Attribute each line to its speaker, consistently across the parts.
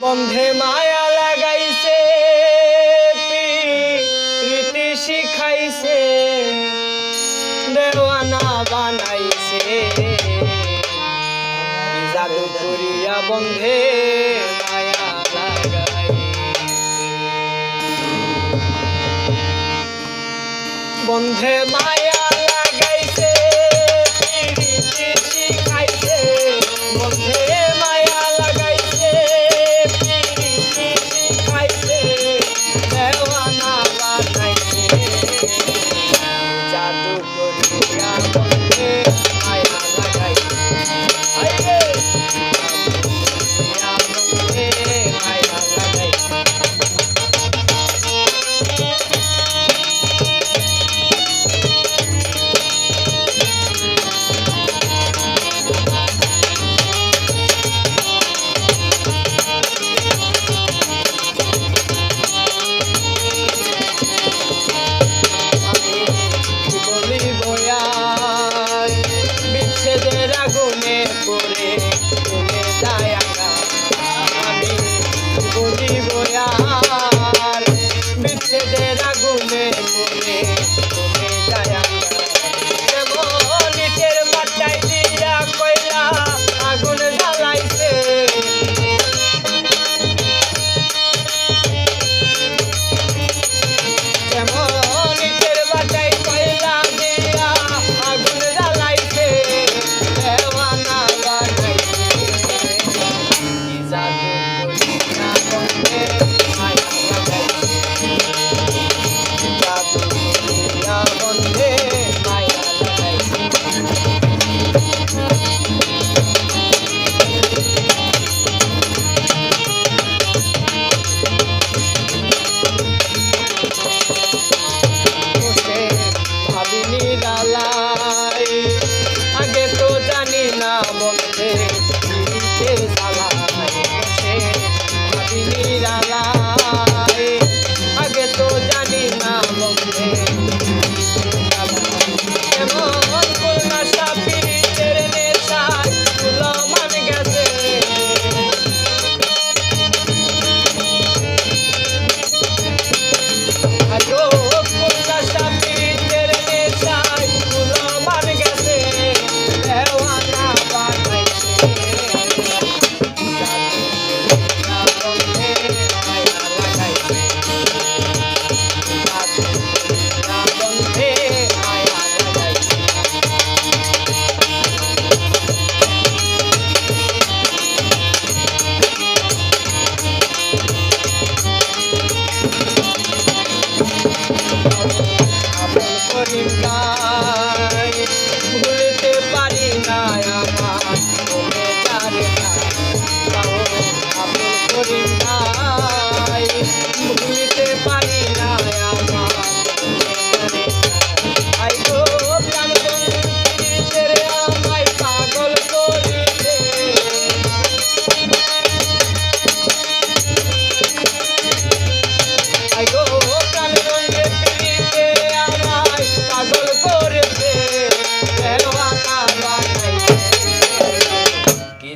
Speaker 1: বন্ধে মায়া লাগাইছে প্রীতি শিখাইছে দেওয়ানা বানাইছে। জাদু বন্ধে মায়া লাগাই বন্ধে মায়া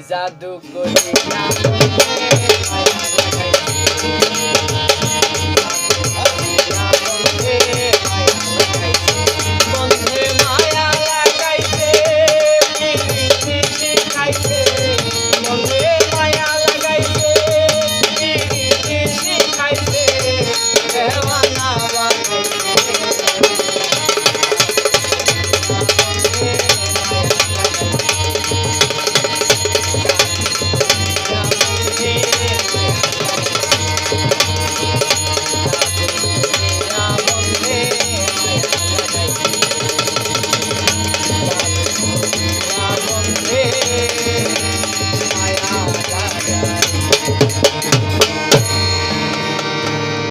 Speaker 1: জাদু করি Yeah.